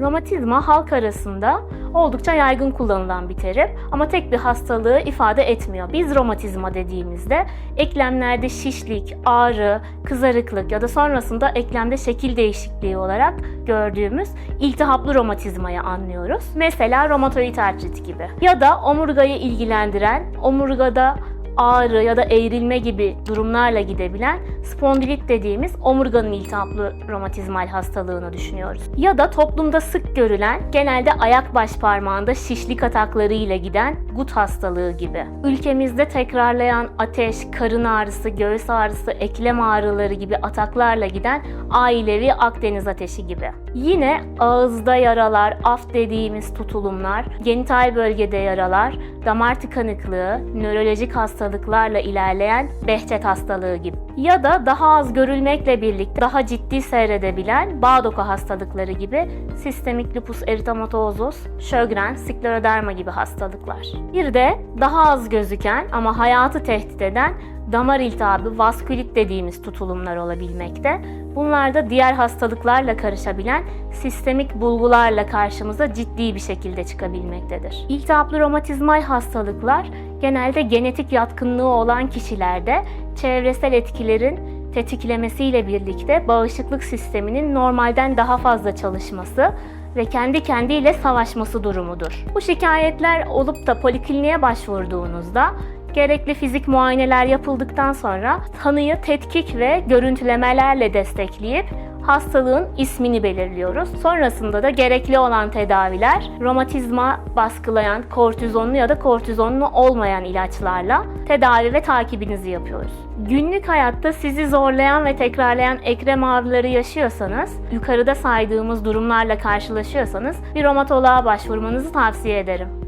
Romatizma halk arasında oldukça yaygın kullanılan bir terim ama tek bir hastalığı ifade etmiyor. Biz romatizma dediğimizde eklemlerde şişlik, ağrı, kızarıklık ya da sonrasında eklemde şekil değişikliği olarak gördüğümüz iltihaplı romatizmayı anlıyoruz. Mesela romatoid artrit gibi. Ya da omurgayı ilgilendiren, omurgada ağrı ya da eğrilme gibi durumlarla gidebilen spondilit dediğimiz omurganın iltihaplı romatizmal hastalığını düşünüyoruz. Ya da toplumda sık görülen genelde ayak baş parmağında şişlik atakları ile giden gut hastalığı gibi. Ülkemizde tekrarlayan ateş, karın ağrısı, göğüs ağrısı, eklem ağrıları gibi ataklarla giden ailevi Akdeniz ateşi gibi. Yine ağızda yaralar, af dediğimiz tutulumlar, genital bölgede yaralar, damar tıkanıklığı, nörolojik hastalıklarla ilerleyen Behçet hastalığı gibi. Ya da daha az görülmekle birlikte daha ciddi seyredebilen bağ doku hastalıkları gibi sistemik lupus eritematosus, Sjögren, skleroderma gibi hastalıklar. Bir de daha az gözüken ama hayatı tehdit eden damar iltihabı, vaskülit dediğimiz tutulumlar olabilmekte. Bunlar da diğer hastalıklarla karışabilen sistemik bulgularla karşımıza ciddi bir şekilde çıkabilmektedir. İltihaplı romatizmal hastalıklar genelde genetik yatkınlığı olan kişilerde çevresel etkilerin tetiklemesiyle birlikte bağışıklık sisteminin normalden daha fazla çalışması ve kendi kendiyle savaşması durumudur. Bu şikayetler olup da polikliniğe başvurduğunuzda Gerekli fizik muayeneler yapıldıktan sonra tanıyı tetkik ve görüntülemelerle destekleyip hastalığın ismini belirliyoruz. Sonrasında da gerekli olan tedaviler romatizma baskılayan kortizonlu ya da kortizonlu olmayan ilaçlarla tedavi ve takibinizi yapıyoruz. Günlük hayatta sizi zorlayan ve tekrarlayan ekrem ağrıları yaşıyorsanız, yukarıda saydığımız durumlarla karşılaşıyorsanız bir romatoloğa başvurmanızı tavsiye ederim.